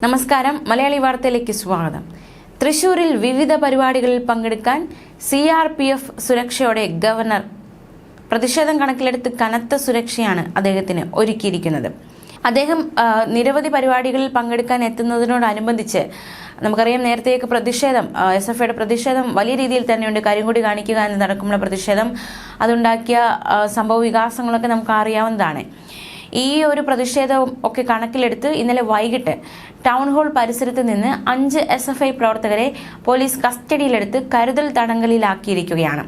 നമസ്കാരം. മലയാളി വാർത്തയിലേക്ക് സ്വാഗതം. തൃശൂരിൽ വിവിധ പരിപാടികളിൽ പങ്കെടുക്കാൻ സി ആർ പി എഫ് സുരക്ഷയോടെ ഗവർണർ പ്രതിഷേധം കണക്കിലെടുത്ത് കനത്ത സുരക്ഷയാണ് അദ്ദേഹത്തിന് ഒരുക്കിയിരിക്കുന്നത്. അദ്ദേഹം നിരവധി പരിപാടികളിൽ പങ്കെടുക്കാൻ എത്തുന്നതിനോടനുബന്ധിച്ച് നമുക്കറിയാം നേരത്തെയൊക്കെ പ്രതിഷേധം എസ് എഫ് ഐയുടെ പ്രതിഷേധം വലിയ രീതിയിൽ തന്നെയുണ്ട്. കരിങ്കൊടി കാണിക്കുക എന്നതടക്കമുള്ള പ്രതിഷേധം അതുണ്ടാക്കിയ സംഭവ വികാസങ്ങളൊക്കെ നമുക്ക് അറിയാവുന്നതാണ് ഈ ഒരു പ്രതിഷേധവും ഒക്കെ കണക്കിലെടുത്ത് ഇന്നലെ വൈകിട്ട് ടൗൺ ഹാൾ പരിസരത്ത് നിന്ന് അഞ്ച് എസ് പ്രവർത്തകരെ പോലീസ് കസ്റ്റഡിയിലെടുത്ത് കരുതൽ തടങ്കലിലാക്കിയിരിക്കുകയാണ്.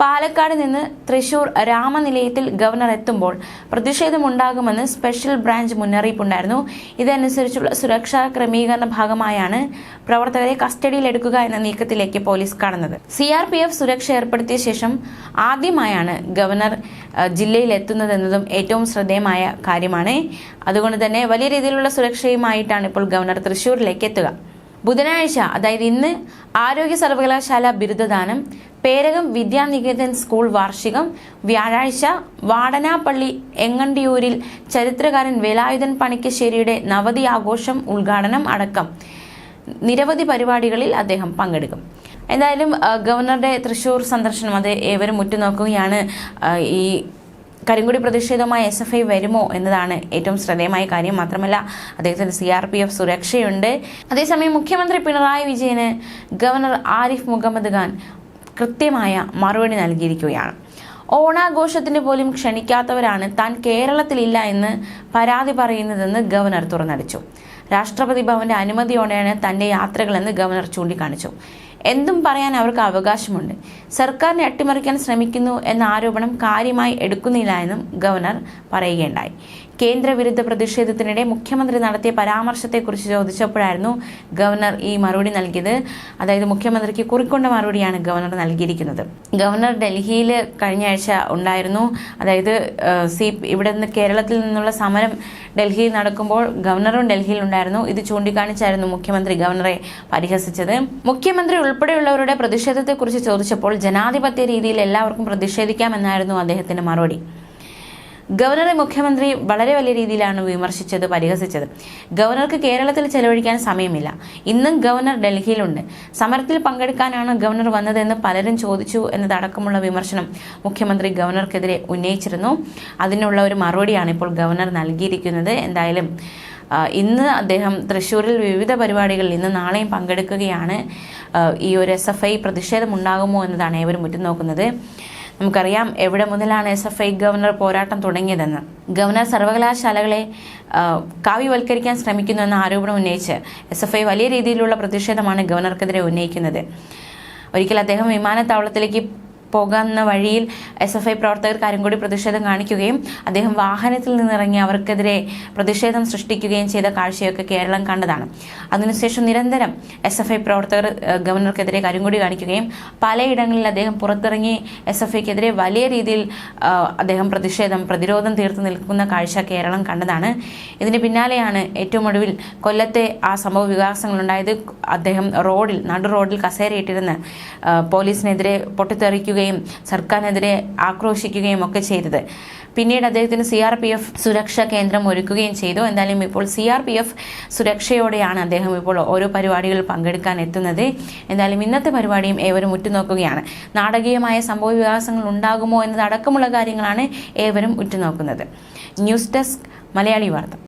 പാലക്കാട് നിന്ന് തൃശൂർ രാമനിലയത്തിൽ ഗവർണർ എത്തുമ്പോൾ പ്രതിഷേധമുണ്ടാകുമെന്ന് സ്പെഷ്യൽ ബ്രാഞ്ച് മുന്നറിയിപ്പുണ്ടായിരുന്നു. ഇതനുസരിച്ചുള്ള സുരക്ഷാ ക്രമീകരണ ഭാഗമായാണ് പ്രവർത്തകരെ കസ്റ്റഡിയിലെടുക്കുക എന്ന നീക്കത്തിലേക്ക് പോലീസ് കടന്നത്. സി ആർ പി എഫ് സുരക്ഷ ഏർപ്പെടുത്തിയ ശേഷം ആദ്യമായാണ് ഗവർണർ ജില്ലയിൽ എത്തുന്നതെന്നതും ഏറ്റവും ശ്രദ്ധേയമായ കാര്യമാണ്. അതുകൊണ്ട് തന്നെ വലിയ രീതിയിലുള്ള സുരക്ഷയുമായിട്ടാണ് ഇപ്പോൾ ഗവർണർ തൃശൂരിലേക്ക് എത്തുക. ബുധനാഴ്ച അതായത് ഇന്ന് ആരോഗ്യ സർവകലാശാല ബിരുദദാനം പേരകം വിദ്യാനികേതൻ സ്കൂൾ വാർഷികം. വ്യാഴാഴ്ച വാടനാപ്പള്ളി എങ്ങണ്ടിയൂരിൽ ചരിത്രകാരൻ വേലായുധൻ പണിക്കശ്ശേരിയുടെ നവതി ആഘോഷം ഉദ്ഘാടനം അടക്കം. നിരവധി പരിപാടികളിൽ അദ്ദേഹം പങ്കെടുക്കും. എന്തായാലും ഗവർണറുടെ തൃശൂർ സന്ദർശനം അത് ഏവരും ഉറ്റുനോക്കുകയാണ്. ഈ കരിങ്കുടി പ്രതിഷേധവുമായി എസ് എഫ് ഐ വരുമോ എന്നതാണ് ഏറ്റവും ശ്രദ്ധേയമായ കാര്യം. മാത്രമല്ല അദ്ദേഹത്തിന് സി ആർ പി എഫ് സുരക്ഷയുണ്ട്. അതേസമയം മുഖ്യമന്ത്രി പിണറായി വിജയന് ഗവർണർ ആരിഫ് മുഹമ്മദ് ഖാൻ കൃത്യമായ മറുപടി നൽകിയിരിക്കുകയാണ്. ഓണാഘോഷത്തിന് പോലും ക്ഷണിക്കാത്തവരാണ് താൻ കേരളത്തിലില്ല എന്ന് പരാതി പറയുന്നതെന്ന് ഗവർണർ തുറന്നടിച്ചു. രാഷ്ട്രപതി ഭവന്റെ അനുമതിയോടെയാണ് തന്റെ യാത്രകളെന്ന് ഗവർണർ ചൂണ്ടിക്കാണിച്ചു. എന്തും പറയാൻ അവർക്ക് അവകാശമുണ്ട്. സർക്കാരിനെ അട്ടിമറിക്കാൻ ശ്രമിക്കുന്നു എന്ന ആരോപണം കാര്യമായി എടുക്കുന്നില്ല എന്നും ഗവർണർ പറയുകയുണ്ടായി. കേന്ദ്രവിരുദ്ധ പ്രതിഷേധത്തിനിടെ മുഖ്യമന്ത്രി നടത്തിയ പരാമർശത്തെക്കുറിച്ച് ചോദിച്ചപ്പോഴായിരുന്നു ഗവർണർ ഈ മറുപടി നൽകിയത്. അതായത് മുഖ്യമന്ത്രിക്ക് കുറിക്കൊണ്ട മറുപടിയാണ് ഗവർണർ നൽകിയിരിക്കുന്നത്. ഗവർണർ ഡൽഹിയിൽ കഴിഞ്ഞ ആഴ്ച ഉണ്ടായിരുന്നു. അതായത് സി ഇവിടെ നിന്ന് കേരളത്തിൽ നിന്നുള്ള സമരം ഡൽഹിയിൽ നടക്കുമ്പോൾ ഗവർണറും ഡൽഹിയിൽ ഉണ്ടായിരുന്നു. ഇത് ചൂണ്ടിക്കാണിച്ചായിരുന്നു മുഖ്യമന്ത്രി ഗവർണറെ പരിഹസിച്ചത്. മുഖ്യമന്ത്രി ഉൾപ്പെടെയുള്ളവരുടെ പ്രതിഷേധത്തെക്കുറിച്ച് ചോദിച്ചപ്പോൾ ജനാധിപത്യ രീതിയിൽ എല്ലാവർക്കും പ്രതിഷേധിക്കാമെന്നായിരുന്നു അദ്ദേഹത്തിന്റെ മറുപടി. ഗവർണറെ മുഖ്യമന്ത്രി വളരെ വലിയ രീതിയിലാണ് വിമർശിച്ചത് പരിഹസിച്ചത്. ഗവർണർക്ക് കേരളത്തിൽ ചെലവഴിക്കാൻ സമയമില്ല. ഇന്നും ഗവർണർ ഡൽഹിയിലുണ്ട്. സമരത്തിൽ പങ്കെടുക്കാനാണ് ഗവർണർ വന്നതെന്ന് പലരും ചോദിച്ചു എന്നതടക്കമുള്ള വിമർശനം മുഖ്യമന്ത്രി ഗവർണർക്കെതിരെ ഉന്നയിച്ചിരുന്നു. അതിനുള്ള ഒരു മറുപടിയാണ് ഇപ്പോൾ ഗവർണർ നൽകിയിരിക്കുന്നത്. എന്തായാലും ഇന്ന് അദ്ദേഹം തൃശ്ശൂരിൽ വിവിധ പരിപാടികളിൽ ഇന്ന് നാളെയും പങ്കെടുക്കുകയാണ്. ഈ ഒരു എസ് എഫ് ഐ പ്രതിഷേധം ഉണ്ടാകുമോ എന്നതാണ് ഏവരും ഉറ്റുനോക്കുന്നത്. നമുക്കറിയാം എവിടെ മുതലാണ് എസ് എഫ് ഐ ഗവർണർ പോരാട്ടം തുടങ്ങിയതെന്ന്. ഗവർണർ സർവകലാശാലകളെ കാവ്യവൽക്കരിക്കാൻ ശ്രമിക്കുന്നു എന്ന ആരോപണം ഉന്നയിച്ച് എസ് എഫ് ഐ വലിയ രീതിയിലുള്ള പ്രതിഷേധമാണ് ഗവർണർക്കെതിരെ ഉന്നയിക്കുന്നത്. ഒരിക്കൽ അദ്ദേഹം വിമാനത്താവളത്തിലേക്ക് പോകുന്ന വഴിയിൽ എസ് എഫ് ഐ പ്രവർത്തകർ കരിങ്കൊടി പ്രതിഷേധം കാണിക്കുകയും അദ്ദേഹം വാഹനത്തിൽ നിന്നിറങ്ങി അവർക്കെതിരെ പ്രതിഷേധം സൃഷ്ടിക്കുകയും ചെയ്ത കാഴ്ചയൊക്കെ കേരളം കണ്ടതാണ്. അതിനുശേഷം നിരന്തരം എസ് എഫ് ഐ പ്രവർത്തകർ ഗവർണർക്കെതിരെ കാര്യം കൂടി കാണിക്കുകയും പലയിടങ്ങളിൽ അദ്ദേഹം പുറത്തിറങ്ങി എസ് എഫ് ഐക്കെതിരെ വലിയ രീതിയിൽ അദ്ദേഹം പ്രതിഷേധം പ്രതിരോധം തീർത്ത് നിൽക്കുന്ന കാഴ്ച കേരളം കണ്ടതാണ്. ഇതിന് പിന്നാലെയാണ് ഏറ്റവും ഒടുവിൽ കൊല്ലത്തെ ആ സംഭവ വികാസങ്ങളുണ്ടായത്. അദ്ദേഹം റോഡിൽ നടു റോഡിൽ കസേരയിട്ടിരുന്ന് പോലീസിനെതിരെ പോലീസിനെതിരെ പൊട്ടിത്തെറിക്കുകയും സർക്കാരിനെതിരെ ആക്രോശിക്കുകയും ഒക്കെ ചെയ്തത്. പിന്നീട് അദ്ദേഹത്തിന് സി ആർ പി എഫ് സുരക്ഷാ കേന്ദ്രം ഒരുക്കുകയും ചെയ്തു. എന്തായാലും ഇപ്പോൾ സി ആർ പി എഫ് സുരക്ഷയോടെയാണ് അദ്ദേഹം ഇപ്പോൾ ഓരോ പരിപാടികളിൽ പങ്കെടുക്കാൻ എത്തുന്നത്. എന്തായാലും ഇന്നത്തെ പരിപാടിയും ഏവരും ഉറ്റുനോക്കുകയാണ്. നാടകീയമായ സംഭവ വികാസങ്ങൾ ഉണ്ടാകുമോ എന്നതടക്കമുള്ള കാര്യങ്ങളാണ് ഏവരും ഉറ്റുനോക്കുന്നത്. ന്യൂസ് ഡെസ്ക് മലയാളി വാർത്ത.